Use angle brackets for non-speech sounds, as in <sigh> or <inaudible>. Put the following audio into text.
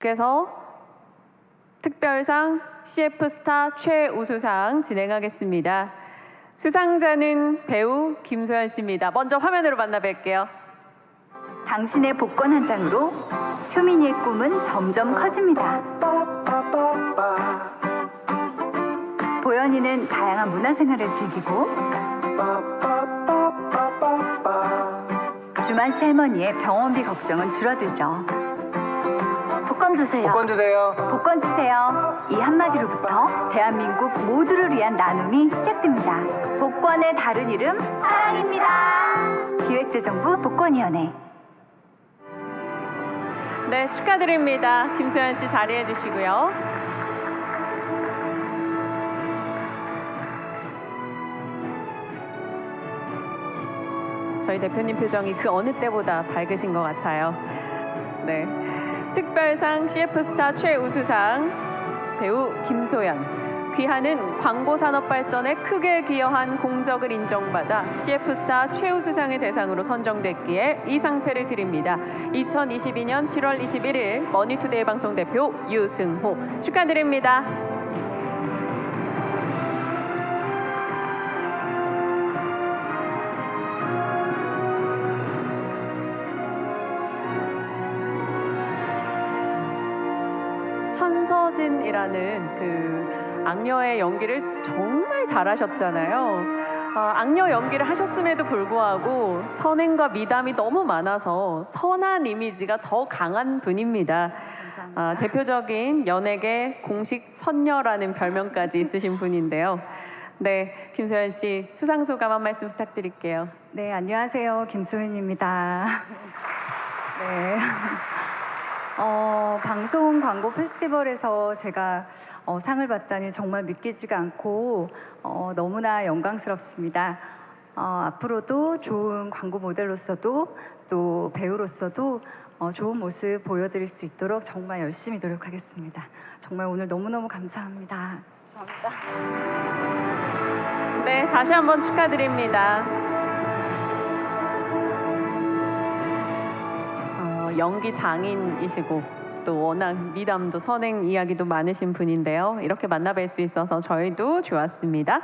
그래서 특별상 CF 스타 최우수상 진행하겠습니다. 수상자는 배우 김소연 씨입니다. 먼저 화면으로 만나 뵐게요. 당신의 복권 한 장으로 효민이의 꿈은 점점 커집니다. 보현이는 다양한 문화생활을 즐기고 주만 씨 할머니의 병원비 걱정은 줄어들죠. 복권 주세요. 복권 주세요. 복권 주세요. 이 한마디로부터 대한민국 모두를 위한 나눔이 시작됩니다. 복권의 다른 이름 사랑입니다. 기획재정부 복권위원회. 네, 축하드립니다. 김소연 씨 자리해 주시고요. 저희 대표님 표정이 그 어느 때보다 밝으신 것 같아요. 네. 특별상 CF 스타 최우수상 배우 김소연. 귀하는 광고 산업 발전에 크게 기여한 공적을 인정받아 CF 스타 최우수상의 대상으로 선정됐기에 이 상패를 드립니다. 2022년 7월 21일 머니투데이 방송 대표 유승호 축하드립니다. 천서진이라는 그 악녀의 연기를 정말 잘하셨잖아요. 어, 악녀 연기를 하셨음에도 불구하고 선행과 미담이 너무 많아서 선한 이미지가 더 강한 분입니다. 아, 대표적인 연예계 공식 선녀라는 별명까지 있으신 분인데요. 네, 김소연 씨 수상 소감 한 말씀 부탁드릴게요. 네, 안녕하세요. 김소연입니다. <laughs> 네. 어, 방송 광고 페스티벌에서 제가 어, 상을 받다니 정말 믿기지가 않고 어, 너무나 영광스럽습니다. 어, 앞으로도 좋은 광고 모델로서도 또 배우로서도 어, 좋은 모습 보여드릴 수 있도록 정말 열심히 노력하겠습니다. 정말 오늘 너무너무 감사합니다. 네, 다시 한번 축하드립니다. 연기 장인이시고 또 워낙 미담도 선행 이야기도 많으신 분인데요. 이렇게 만나뵐 수 있어서 저희도 좋았습니다.